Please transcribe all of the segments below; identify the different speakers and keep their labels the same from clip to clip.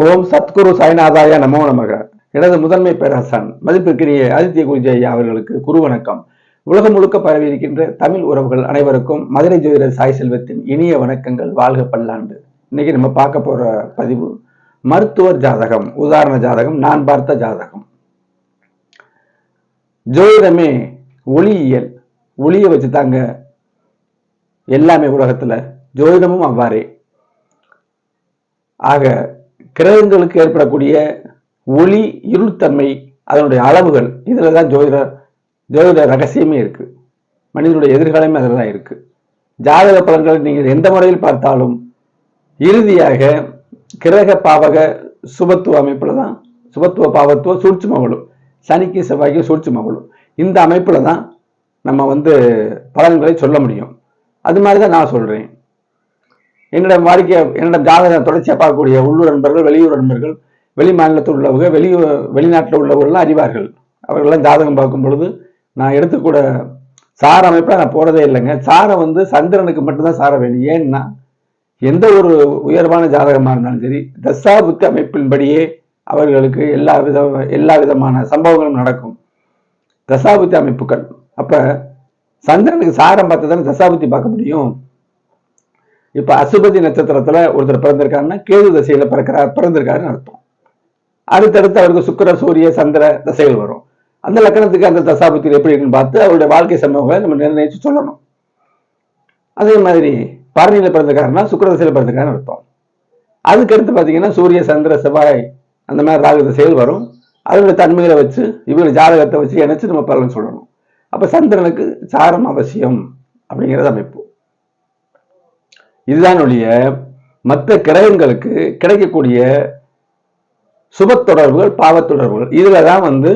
Speaker 1: ஓம் சத்குரு சாய்நாதாய நமோ நமக. எனது முதன்மை பேரரசன் மதிப்பிற்குரிய ஆதித்ய குருஜய்யா அவர்களுக்கு குரு வணக்கம். உலகம் முழுக்க பரவி இருக்கின்ற தமிழ் உறவுகள் அனைவருக்கும் மதுரை ஜோதிடர் சாய் செல்வத்தின் இனிய வணக்கங்கள். வாழ்க பல்லாண்டு. இன்னைக்கு நம்ம பார்க்க போற பதிவு மருத்துவர் ஜாதகம் உதாரண ஜாதகம் நான் பார்த்த ஜாதகம். ஜோதிடமே ஒளியியல். ஒளியை வச்சு தாங்க எல்லாமே உலகத்துல ஜோதிடமும் அவ்வாறே. ஆக கிரகங்களுக்கு ஏற்படக்கூடிய ஒளி இருள்தன்மை அதனுடைய அளவுகள் இதில் தான் ஜோதிட ஜோதிட ரகசியமே இருக்குது மனிதனுடைய எதிர்காலமே அதில் தான் இருக்குது ஜாதக பலன்களை நீங்கள் எந்த முறையில் பார்த்தாலும் இறுதியாக கிரக பாவக சுபத்துவ அமைப்பில் தான் சுபத்துவ பாவத்துவ சூட்சும வலும் சனிக்கு செவ்வாய்க்கு சூட்சும வலும் இந்த அமைப்பில் தான் நம்ம வந்து பலன்களை சொல்ல முடியும். அது மாதிரி தான் நான் சொல்கிறேன் என்னிடம் வாடிக்கை என்னிடம் ஜாதகம் தொடர்ச்சியாக பார்க்கக்கூடிய உள்ளூர் நண்பர்கள் வெளியூர் நண்பர்கள் வெளி மாநிலத்தில் உள்ளவங்க வெளி வெளிநாட்டில் உள்ளவர்கள்லாம் அறிவார்கள். அவர்கள்லாம் ஜாதகம் பார்க்கும் பொழுது நான் எடுத்துக்கூட சார அமைப்பில் நான் போகிறதே இல்லைங்க. சாரை வந்து சந்திரனுக்கு மட்டும்தான் சார வேணும். ஏன்னா எந்த ஒரு உயர்வான ஜாதகமாக இருந்தாலும் சரி தசாபுத்தி அமைப்பின்படியே அவர்களுக்கு எல்லா வித எல்லா விதமான சம்பவங்களும் நடக்கும். தசாபுத்தி அமைப்புகள். அப்போ சந்திரனுக்கு சாரம் பார்த்து தானே தசாபுத்தி பார்க்க முடியும்? இப்ப அசுபதி நட்சத்திரத்துல ஒருத்தர் பிறந்திருக்காருன்னா கேது தசையில் பிறக்கிறார் பிறந்திருக்காருன்னு அர்த்தம். அடுத்தடுத்து அவருக்கு சுக்கிர சூரிய சந்திர தசைகள் வரும். அந்த லக்கணத்துக்கு அந்த தசாபுத்தியில் எப்படி இருக்குன்னு பார்த்து அவருடைய வாழ்க்கை சம்பவங்களை நம்ம நிர்ணயிச்சு சொல்லணும். அதே மாதிரி பரணியில பிறந்திருக்காருன்னா சுக்கிர தசையில் பிறந்திருக்காருன்னு அர்த்தம். அதுக்கடுத்து பார்த்தீங்கன்னா சூரிய சந்திர செவ்வாய் அந்த மாதிரி ராகு தசைகள் வரும். அதனுடைய தன்மைகளை வச்சு இவங்க ஜாதகத்தை வச்சு இணைச்சு நம்ம பலன் சொல்லணும். அப்போ சந்திரனுக்கு சாரம் அவசியம் அப்படிங்கிறது அமைப்பு. இதுதான் ஒழிய மற்ற கிரகங்களுக்கு கிடைக்கக்கூடிய சுபத்தொடர்புகள் தொடர்புகள் இதில் தான் வந்து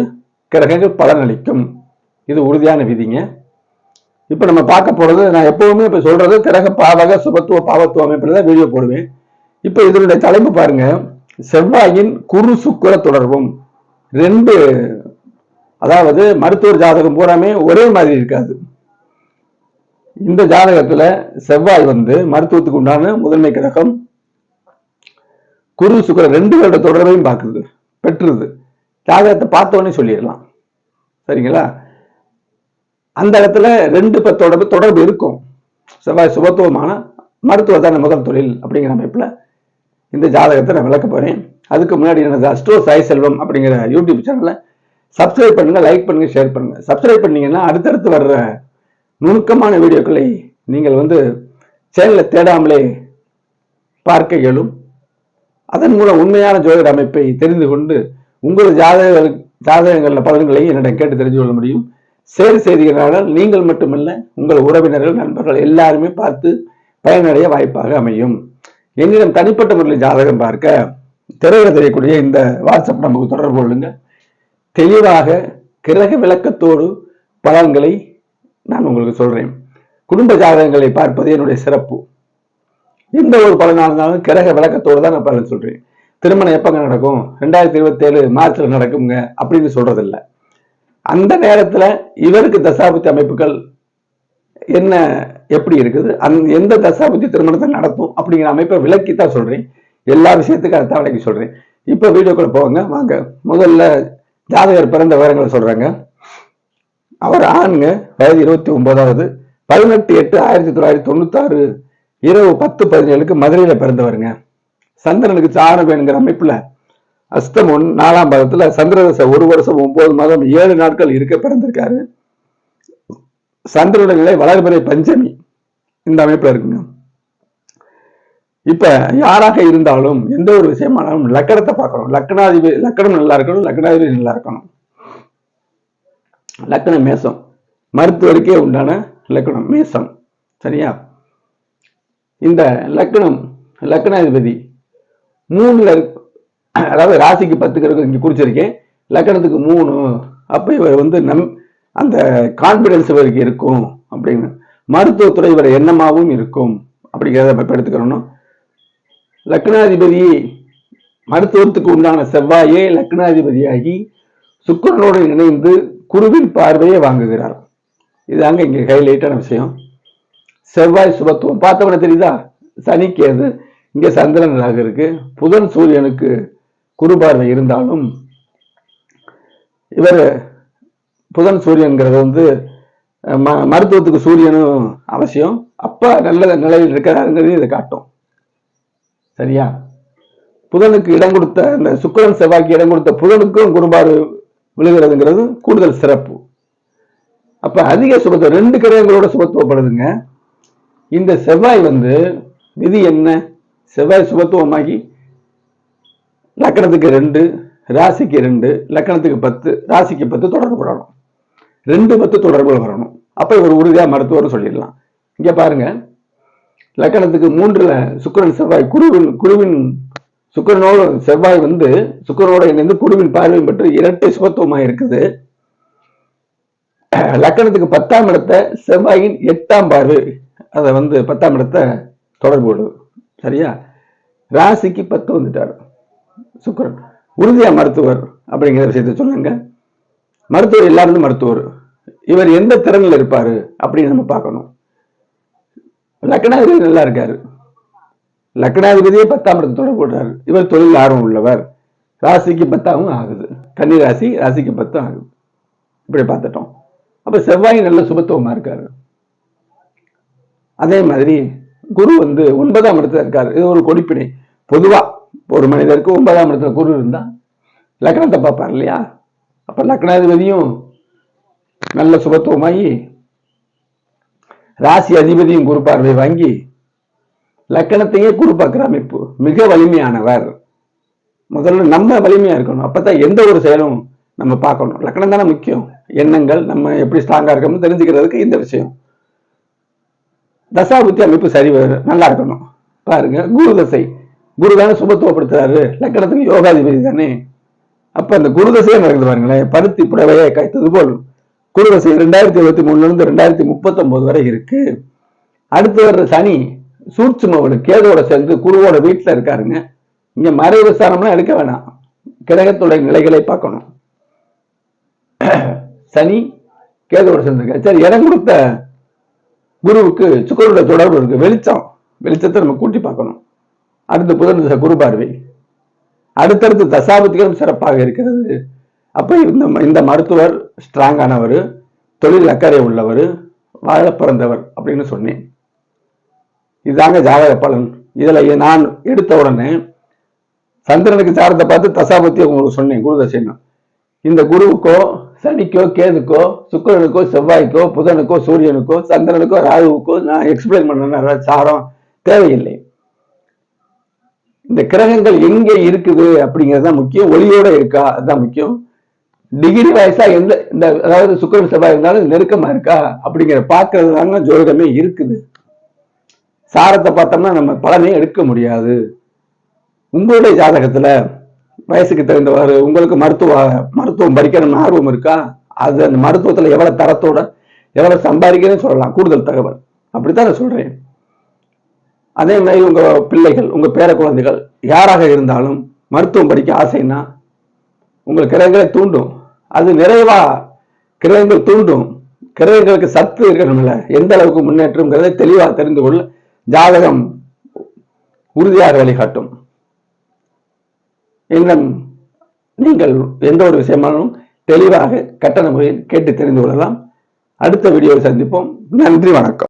Speaker 1: கிரகங்கள் பலனளிக்கும் இது உறுதியான விதிங்க. இப்போ நம்ம பார்க்க போகிறது நான் எப்பவுமே இப்போ சொல்கிறது கிரக பாவக சுபத்துவ பாவத்துவ அமைப்பில் தான் வீடியோ போடுவேன். இப்போ இதனுடைய தலைப்பு பாருங்க. செவ்வாயின் குரு சுக்கர தொடர்பும் ரெண்டு அதாவது மருத்துவர் ஜாதகம் பூராமே ஒரே மாதிரி இருக்காது. இந்த ஜாதகத்துல செவ்வாய் வந்து மருத்துவத்துக்கு உண்டான முதன்மை கிரகம் குரு சுக்கர ரெண்டு வருட தொடர்பையும் பார்க்குது பெற்றுது. ஜாதகத்தை பார்த்தோன்னே சொல்லிடலாம். சரிங்களா? அந்த இடத்துல ரெண்டு பேர் தொடர்பு தொடர்பு இருக்கும். செவ்வாய் சுபத்துவமான மருத்துவ தான முதல் தொழில் அப்படிங்கிற அமைப்புல இந்த ஜாதகத்தை நான் விளக்க போறேன். அதுக்கு முன்னாடி எனது அஸ்ட்ரோ சாய் செல்வம் அப்படிங்கிற யூடியூப் சேனலை சப்ஸ்கிரைப் பண்ணுங்க லைக் பண்ணுங்க ஷேர் பண்ணுங்க. சப்ஸ்கிரைப் பண்ணீங்கன்னா அடுத்தடுத்து வர்ற நுணுக்கமான வீடியோக்களை நீங்கள் வந்து சேனலை தேடாமலே பார்க்க இயலும். அதன் மூலம் உண்மையான ஜோதிட அமைப்பை தெரிந்து கொண்டு உங்கள் ஜாதகங்கள் ஜாதகங்களில் பலன்களை என்னிடம் கேட்டு தெரிஞ்சு கொள்ள முடியும். சேர் செய்திகளால் நீங்கள் மட்டுமல்ல உங்கள் உறவினர்கள் நண்பர்கள் எல்லாருமே பார்த்து பயனடைய வாய்ப்பாக அமையும். என்னிடம் தனிப்பட்ட முறையில் ஜாதகம் பார்க்க திரையில தெரியக்கூடிய இந்த வாட்ஸ்அப் நமக்கு தொடர்பு கொள்ளுங்க தெளிவாக கிரக விளக்கத்தோடு பலன்களை நான் உங்களுக்கு சொல்றேன். குடும்ப ஜாதகங்களை பார்ப்பது என்னுடைய சிறப்பு. எந்த ஒரு பலனாக இருந்தாலும் கிரக விளக்கத்தோடு தான் நான் பலன் சொல்றேன். திருமணம் எப்பங்க நடக்கும்? ரெண்டாயிரத்தி இருபத்தி ஏழு மார்ச்ல நடக்குங்க அப்படின்னு சொல்றதில்ல. அந்த நேரத்துல இவருக்கு தசாபுத்தி அமைப்புகள் என்ன எப்படி இருக்குது? அந் எந்த தசாபுத்தி திருமணத்தை நடத்தும் அப்படிங்கிற அமைப்பை விளக்கி தான் சொல்றேன். எல்லா விஷயத்துக்கும் அதை விளக்கி சொல்றேன். இப்போ வீடியோக்குள்ள போவாங்க வாங்க. முதல்ல ஜாதகர் பிறந்த விவரங்களை சொல்றாங்க. அவர் ஆணுங்க வயது இருபத்தி ஒன்பதாவது பதினெட்டு எட்டு ஆயிரத்தி தொள்ளாயிரத்தி தொண்ணூத்தாறு இரவு பத்து பதினேழுக்கு மதுரையில பிறந்தவருங்க. சந்திரனுக்கு சாரம் வேணுங்கிற அமைப்புல அஸ்தமன் ஒன் நாலாம் பாதத்துல சந்திரதசை ஒரு வருஷம் ஒன்பது மாதம் ஏழு நாட்கள் இருக்க பிறந்திருக்காரு. சந்திரனுடைய நிலை வளர்பிறை பஞ்சமி இந்த அமைப்புல இருக்குங்க. இப்ப யாராக இருந்தாலும் எந்த ஒரு விஷயமானாலும் லக்கணத்தை பார்க்கணும். லக்கணாதிபதி லக்கணம் நல்லா இருக்கணும் லக்கணாதிபதி நல்லா இருக்கணும். லக்கணம் மேசம். மருத்துவருக்கே உண்டான லக்கணம் மேசம். சரியா? இந்த லக்கணம் லக்கணாதிபதி மூணுல அதாவது ராசிக்கு பத்துக்கு இங்க குறிச்சிருக்கேன். லக்கணத்துக்கு மூணு அப்ப இவர் வந்து நம் அந்த கான்பிடன்ஸ் இவருக்கு இருக்கும் அப்படின்னு. மருத்துவத்துறை இவர் எண்ணமாகவும் இருக்கும் அப்படிங்கிறத இப்ப எடுத்துக்கிறோம் லக்னாதிபதி மருத்துவத்துக்கு உண்டான செவ்வாயே லக்னாதிபதியாகி சுக்கரனோடு இணைந்து குருவின் பார்வையை வாங்குகிறார். இதுதாங்க இங்க ஹைலைட்டான விஷயம். செவ்வாய் சுபத்துவம் பார்த்தவன தெரியுதா? சனிக்கேது இங்கே இங்க சந்திரன் ராகு இருக்கு. புதன் சூரியனுக்கு குரு பார்வை இருந்தாலும் இவர் புதன் சூரியன்கிறது வந்து ம மருத்துவத்துக்கு சூரியனும் அவசியம். அப்பா நல்ல நிலையில் இருக்கிறாருங்கிறது இதை காட்டும். சரியா? புதனுக்கு இடம் கொடுத்த அந்த சுக்கரன் செவ்வாய்க்கு இடம் கொடுத்த புதனுக்கும் குருபார்வை விழுகிறதுங்கிறது கூடுதல் சிறப்பு. அப்ப அதிக சுபத்துவம் ரெண்டு கிரகங்களோட சுபத்துவப்படுதுங்க இந்த செவ்வாய் வந்து விதி என்ன? செவ்வாய் சுபத்துவமாகி லக்கணத்துக்கு ரெண்டு ராசிக்கு ரெண்டு லக்கணத்துக்கு பத்து ராசிக்கு பத்து தொடர்பு வரணும் ரெண்டு பத்து தொடர்புகள் வரணும் அப்ப இவர் உறுதியா மருத்துவர்னு சொல்லிடலாம். இங்க பாருங்க. லக்கணத்துக்கு மூன்றுல சுக்கிரன் செவ்வாய் குருவின் குருவின் சுக்கரனோட செவ்வாய் வந்து சுக்கிரனோட இணைந்து குருவின் பார்வையும் பெற்று இரட்டை சுபத்துவமா இருக்குது. லக்கணத்துக்கு பத்தாம் இடத்த செவ்வாயின் எட்டாம் பார்வை. அதை வந்து பத்தாம் இடத்த தொடர்பு விடுது சரியா? ராசிக்கு பத்து வந்துட்டார் சுக்கிரன். உறுதியா மருத்துவர் அப்படிங்கிற விஷயத்த சொல்லுங்க. மருத்துவர் எல்லாரும் மருத்துவர். இவர் எந்த திறனில் இருப்பாரு அப்படின்னு நம்ம பார்க்கணும். லக்கணாதிபதி நல்லா இருக்காரு. லக்னாதிபதியே பத்தாம் இடத்தை தொடர்பு விடுறாரு இவர் தொழில் ஆர்வம் உள்ளவர். ராசிக்கு பத்தாவும் ஆகுது. கன்னி ராசி ராசிக்கு பத்தும் ஆகுது. இப்படி பார்த்துட்டோம். அப்ப செவ்வாய் நல்ல சுபத்துவமா இருக்காரு. அதே மாதிரி குரு வந்து ஒன்பதாம் இடத்துல இருக்காரு. இது ஒரு கொடிப்பினை. பொதுவா ஒரு மனிதருக்கு ஒன்பதாம் இடத்துல குரு இருந்தா லக்னத்தை பார்ப்பார் இல்லையா? அப்ப லக்னாதிபதியும் நல்ல சுபத்துவமாகி ராசி அதிபதியும் குரு பார்வை வாங்கி லக்கணத்தையே குரு அமைப்பு மிக வலிமையானவர். முதல்ல நம்ம வலிமையா இருக்கணும். அப்பதான் எந்த ஒரு செயலும் நம்ம பார்க்கணும். லக்கணம் தானே முக்கியம். எண்ணங்கள் நம்ம எப்படி ஸ்ட்ராங்கா இருக்கணும்னு தெரிஞ்சுக்கிறதுக்கு இந்த விஷயம். தசாபுத்தி அமைப்பு சரி நல்லா இருக்கணும். பாருங்க குரு தசை. குரு தானே சுபத்துவப்படுத்துறாரு. லக்கணத்துக்கு யோகாதிபதி தானே. அப்ப அந்த குரு தசையை நடக்குது பாருங்களேன். பருத்தி புடவையை காய்த்தது போல். குரு தசை ரெண்டாயிரத்தி இருபத்தி மூணுல இருந்து ரெண்டாயிரத்தி முப்பத்தொன்பது வரை இருக்கு. அடுத்து வர்ற சனி சூட்சுமவனு கேதோட சேர்ந்து குருவோட வீட்டில் இருக்காருங்க. இங்க மறைவு ஸ்தானம்லாம் எடுக்க வேணாம். கிரகத்துடைய நிலைகளை பார்க்கணும். சனி கேதோட சேர்ந்துருக்க சரி இடம் கொடுத்த குருவுக்கு சுக்கரோட தொடர்பு இருக்கு. வெளிச்சம் வெளிச்சத்தை நம்ம கூட்டி பார்க்கணும். அடுத்து புதன் திசை குரு பார்வை. அடுத்தடுத்து தசாபத்திகளும் சிறப்பாக இருக்கிறது. அப்ப இந்த இந்த மருத்துவர் ஸ்ட்ராங்கானவர் தொழில் அக்கறை உள்ளவர் வாழ பிறந்தவர் அப்படின்னு சொன்னேன். இதுதாங்க ஜாதக பலன். இதில் நான் எடுத்த உடனே சந்திரனுக்கு சாரத்தை பார்த்து தசாபத்தி உங்களுக்கு சொன்னேன் குரு தசைன்னு. இந்த குருவுக்கோ சனிக்கோ கேதுக்கோ சுக்கரனுக்கோ செவ்வாய்க்கோ புதனுக்கோ சூரியனுக்கோ சந்திரனுக்கோ ராகுவுக்கோ நான் எக்ஸ்பிளைன் பண்ண சாரம் தேவையில்லை. இந்த கிரகங்கள் எங்கே இருக்குது அப்படிங்கிறது தான் முக்கியம். ஒளியோட இருக்கா? அதுதான் முக்கியம். டிகிரி வயசா எந்த இந்த அதாவது சுக்கரன் செவ்வாய் இருந்தாலும் நெருக்கமா இருக்கா? அப்படிங்கிற பார்க்கறது தாங்க ஜோதிடமே இருக்குது. சாரத்தை பார்த்தோம்னா நம்ம பலனை எடுக்க முடியாது. உங்களுடைய ஜாதகத்துல வயசுக்கு தகுந்தவாறு உங்களுக்கு மருத்துவ மருத்துவம் படிக்கணும்னு ஆர்வம் இருக்கா? அது அந்த மருத்துவத்துல எவ்வளவு தரத்தோட எவ்வளவு சம்பாதிக்கிறேன்னு சொல்லலாம். கூடுதல் தகவல். அப்படித்தான் நான் சொல்றேன். அதே மாதிரி உங்க பிள்ளைகள் உங்க பேர குழந்தைகள் யாராக இருந்தாலும் மருத்துவம் படிக்க ஆசைன்னா உங்கள் கிரகங்களை தூண்டும். அது நிறைவா கிரகங்கள் தூண்டும். கிரகங்களுக்கு சத்து இருக்கணும்ல. எந்த அளவுக்கு முன்னேற்றம்ங்கிறத தெளிவாக தெரிந்து கொள்ள ஜாதகம் உறுதியாக வழிகாட்டும். இன்னும் நீங்கள் எந்த ஒரு விஷயமானாலும் தெளிவாக கட்டண முறையில் கேட்டு தெரிந்து கொள்ளலாம். அடுத்த வீடியோவில் சந்திப்போம். நன்றி வணக்கம்.